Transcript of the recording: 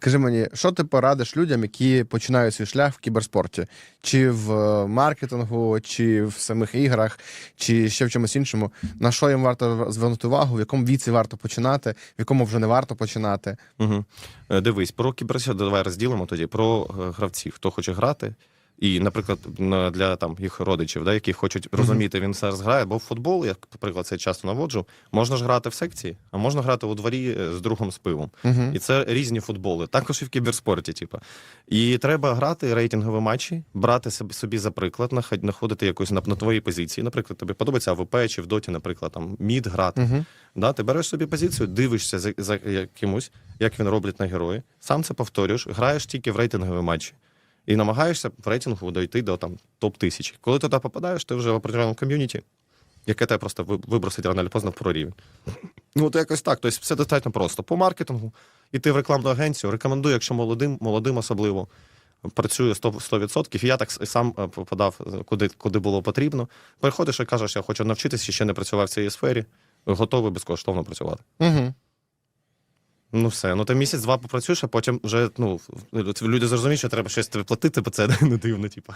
Скажи мені, що ти порадиш людям, які починають свій шлях в кіберспорті? Чи в е, маркетингу, чи в самих іграх, чи ще в чомусь іншому? На що їм варто звернути увагу, в якому віці варто починати, в якому вже не варто починати? Угу. Дивись, про кіберспорт давай розділимо тоді про е, гравців, хто хоче грати. І, наприклад, на- для там їх родичів, да, які хочуть розуміти, він зараз грає, бо в футбол, як, наприклад, це часто наводжу, можна ж грати в секції, а можна грати у дворі е, з другом з пивом. І це різні футболи, також і в кіберспорті. Типу. І треба грати рейтингові матчі, брати собі, за приклад, наход- знаходити якусь на, на твоїй позиції. Наприклад, тобі подобається АВП чи в доті, наприклад, там мід грати. Да, ти береш собі позицію, дивишся за, за якимось, як він робить на герої, сам це повторюєш, граєш тільки в рейтингові матчі. І намагаєшся в рейтингу дойти до там топ тисячі. Коли туди попадаєш, ти вже в определеному ком'юніті, яке тебе просто вибросить рано чи поздно в прорівень. Ну, от якось так. Тобто все достатньо просто. По маркетингу іти в рекламну агенцію. Рекомендую, якщо молодим, молодим особливо. Працює 100%, 100%. І я так сам е, попадав е, куди, куди було потрібно. Приходиш і кажеш, я хочу навчитися, ще не працював в цій сфері, готовий безкоштовно працювати. Угу. Ну все. Ну ти місяць-два попрацюєш, а потім вже ну люди зрозуміють, що треба щось тобі платити, бо це не дивно, типу.